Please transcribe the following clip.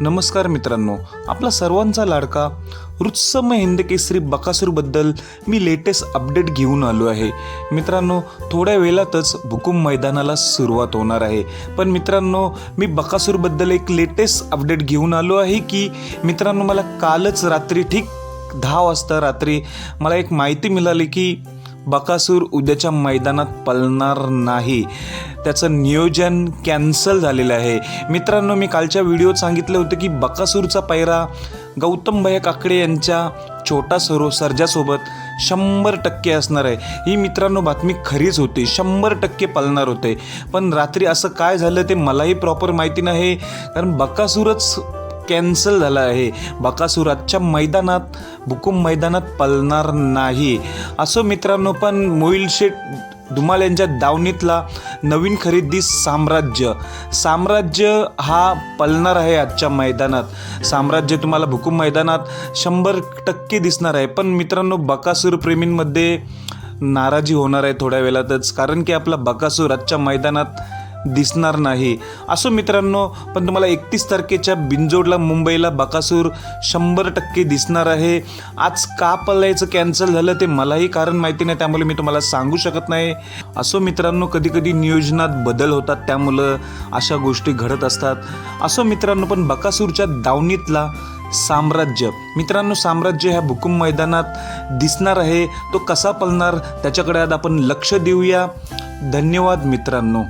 नमस्कार मित्रांनो आपला सर्वांचा लाडका रुत्समय हिंदकेसरी बकासूरबद्दल मी लेटेस्ट अपडेट घेऊन आलो आहे. मित्रांनो थोड्या वेळातच भुकुम मैदानाला सुरुवात होणार आहे. पण मित्रांनो मी बकासूरबद्दल एक लेटेस्ट अपडेट घेऊन आलो आहे की मित्रांनो मला कालच रात्री ठीक दहा वाजता रात्री मला एक माहिती मिळाली की बकासूर उद्याच्या मैदानात पळणार नाही. त्याचं नियोजन कॅन्सल झालेलं आहे. मित्रांनो मी कालच्या व्हिडिओत सांगितलं होतं की बकासूरचा पैरा गौतम भैया काकडे यांच्या छोटा सरो सर्जासोबत शंभर टक्के असणार आहे. ही मित्रांनो बातमी खरीच होती. शंभर टक्के पळणार होते. पण रात्री असं काय झालं ते मलाही प्रॉपर माहिती नाही. कारण बकासूरच कॅन्सल झाला आहे. बकासूर आजच्या मैदानात बुकुम मैदानात पलणार नाही. असो मित्रांनो पण मोईलशेट धुमाल यांच्या दावणीतला नवीन खरेदी साम्राज्य. साम्राज्य हा पलणार आहे आजच्या मैदानात. साम्राज्य तुम्हाला भुकुम मैदानात शंभर टक्के दिसणार आहे. पण मित्रांनो बकासूर प्रेमींमध्ये नाराजी होणार आहे थोड्या वेळातच. कारण की आपला बकासूर आजच्या मैदानात दिसणार नाही. असो मित्रांनो पण तुम्हाला एकतीस तारखेच्या बिंजोडला मुंबईला बकासूर शंभर टक्के दिसणार आहे. आज का पलायचं कॅन्सल झालं ते मलाही कारण माहिती नाही त्यामुळे मी तुम्हाला सांगू शकत नाही. असो मित्रांनो कधी कधी नियोजनात बदल होतात त्यामुळं अशा गोष्टी घडत असतात. असो मित्रांनो पण बकासूरच्या दावणीतला साम्राज्य मित्रांनो साम्राज्य ह्या भुकुम मैदानात दिसणार आहे. तो कसा पलणार त्याच्याकडे आज आपण लक्ष देऊया. धन्यवाद मित्रांनो.